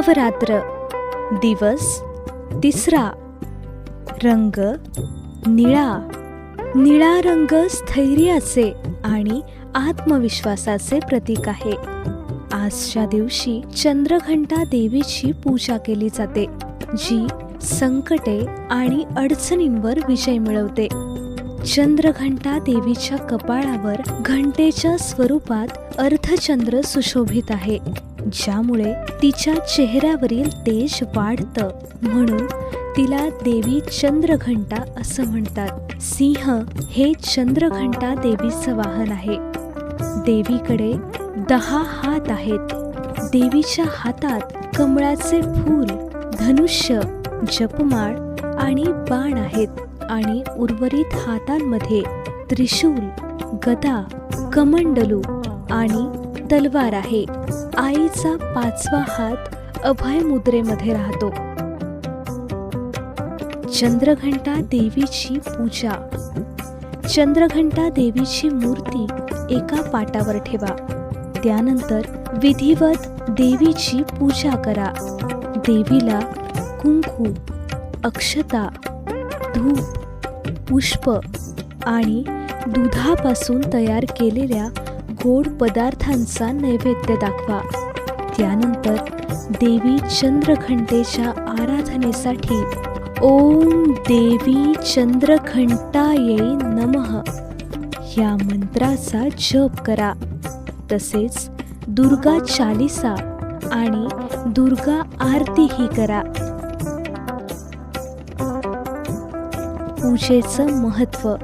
नवरात्र दिवस तिसरा रंग निळा. निळा रंग स्थैर्याचे आणि आत्मविश्वासाचे प्रतीक आहे. आजच्या दिवशी चंद्रघंटा देवीची पूजा केली जाते जी संकटे आणि अडचणींवर विजय मिळवते. चंद्रघंटा देवीच्या कपाळावर घंटेच्या स्वरूपात अर्धचंद्र सुशोभित आहे. ज्यामुळे तिच्या चेहऱ्यावरील तेज वाढतं. म्हणून तिला देवी चंद्रघंटा असं म्हणतात. सिंह हे चंद्रघंटा देवीचं वाहन आहे. देवीकडे दहा हात आहेत. देवीच्या हातात कमळाचे फूल धनुष्य जपमाळ आणि बाण आहेत आणि उर्वरित हातांमध्ये त्रिशूल गदा कमंडलू आणि तलवार आहे. आईचा पाचवा हात अभय मुद्रेमध्ये राहतो. चंद्रघंटा देवीची पूजा. चंद्रघंटा देवीची मूर्ती एका पाटावर ठेवा. त्यानंतर विधिवत देवीची पूजा करा. देवीला कुंकू अक्षता धूप पुष्प आणि दुधापासून तयार केलेल्या गोड पदार्थांचा नैवेद्य दाखवा. त्यानंतर देवी चंद्रघंटेच्या आराधनेसाठी ओम देवी चंद्रघंटाये नमः. या मंत्राचा जप करा. तसेच दुर्गा चालिसा आणि दुर्गा आरतीही करा. पूजेचं महत्त्व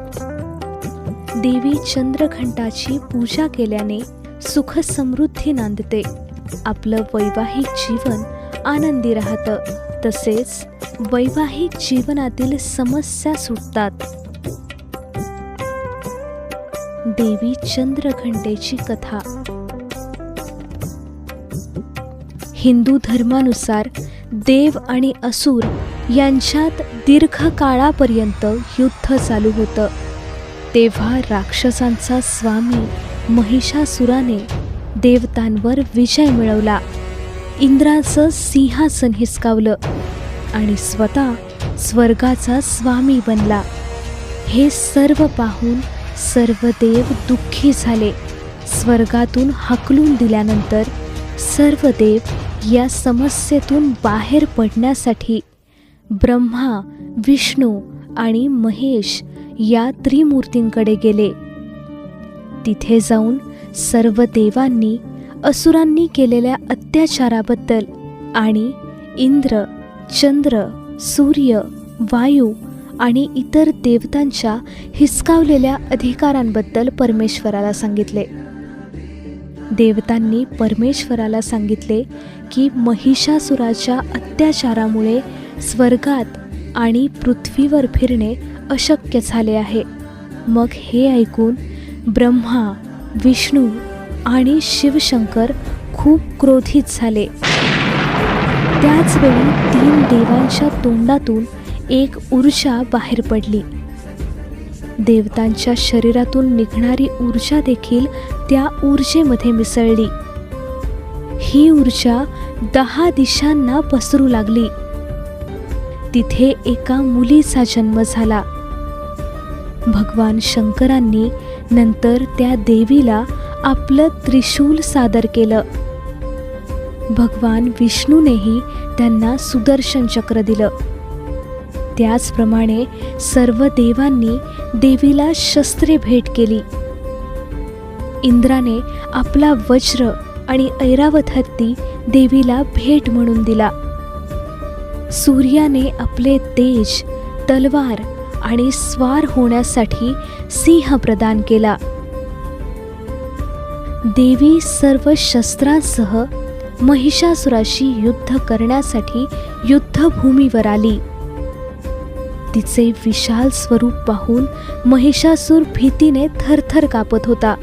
देवी चंद्रघंटाची पूजा केल्याने सुख समृद्धी नांदते. आपलं वैवाहिक जीवन आनंदी राहतं. तसेच वैवाहिक जीवनातील समस्या सुटतात. देवी चंद्रघंटेची कथा. हिंदू धर्मानुसार देव आणि असुर यांच्यात दीर्घ काळापर्यंत युद्ध चालू होतं. तेव्हा राक्षसांचा स्वामी महिषासुराने देवतांवर विजय मिळवला. इंद्राचं सिंहासन हिसकावलं आणि स्वतः स्वर्गाचा स्वामी बनला. हे सर्व पाहून सर्व देव दुःखी झाले. स्वर्गातून हकलून दिल्यानंतर सर्व देव या समस्येतून बाहेर पडण्यासाठी ब्रह्मा विष्णू आणि महेश या त्रिमूर्तींकडे गेले. तिथे जाऊन सर्व देवांनी असुरांनी केलेल्या अत्याचाराबद्दल आणि इंद्र चंद्र सूर्य वायू आणि इतर देवतांच्या हिसकावलेल्या अधिकारांबद्दल परमेश्वराला सांगितले. देवतांनी परमेश्वराला सांगितले की महिषासुराच्या अत्याचारामुळे स्वर्गात आणि पृथ्वीवर फिरणे अशक्य झाले आहे. मग हे ऐकून ब्रह्मा विष्णू आणि शिवशंकर खूप क्रोधित झाले. त्याचवेळी तीन देवांच्या तोंडातून एक ऊर्जा बाहेर पडली. देवतांच्या शरीरातून निघणारी ऊर्जा देखील त्या ऊर्जेमध्ये मिसळली. ही ऊर्जा दहा दिशांना पसरू लागली. तिथे एका मुलीचा जन्म झाला. भगवान शंकरांनी नंतर त्या देवीला आपलं त्रिशूल सादर केलं. भगवान विष्णूनेही त्यांना सुदर्शन चक्र दिलं. त्याचप्रमाणे सर्व देवांनी देवीला शस्त्रे भेट केली. इंद्राने आपला वज्र आणि ऐरावत हत्ती देवीला भेट म्हणून दिला. सूर्याने आपले तेज तलवार आणि स्वार होण्यासाठी सिंह प्रदान केला. देवी सर्व शस्त्रांसह महिषासुराशी युद्ध करण्यासाठी युद्धभूमीवर आली. तिचे विशाल स्वरूप पाहून महिषासूर भीतीने थरथर कापत होता.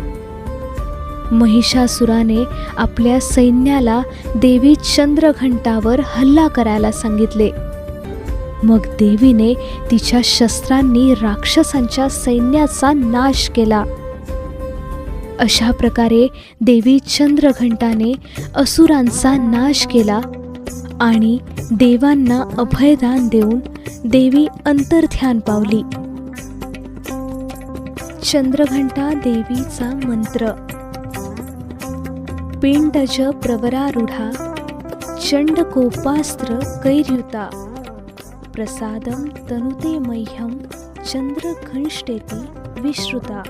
महिषासुराने आपल्या सैन्याला देवी चंद्रघंटावर हल्ला करायला सांगितले. मग देवीने तिच्या शस्त्रांनी राक्षसांच्या सैन्याचा नाश केला. अशा प्रकारे देवी चंद्रघंटाने असुरांचा नाश केला आणि देवांना अभयदान देऊन देवी अंतर्ध्यान पावली. चंद्रघंटा देवीचा मंत्र. पिंडज प्रवरारूढा चंडकोपास्त्र कैर्युता. प्रसादं तनुते मह्यं चंद्रघंष्टेति विश्रुता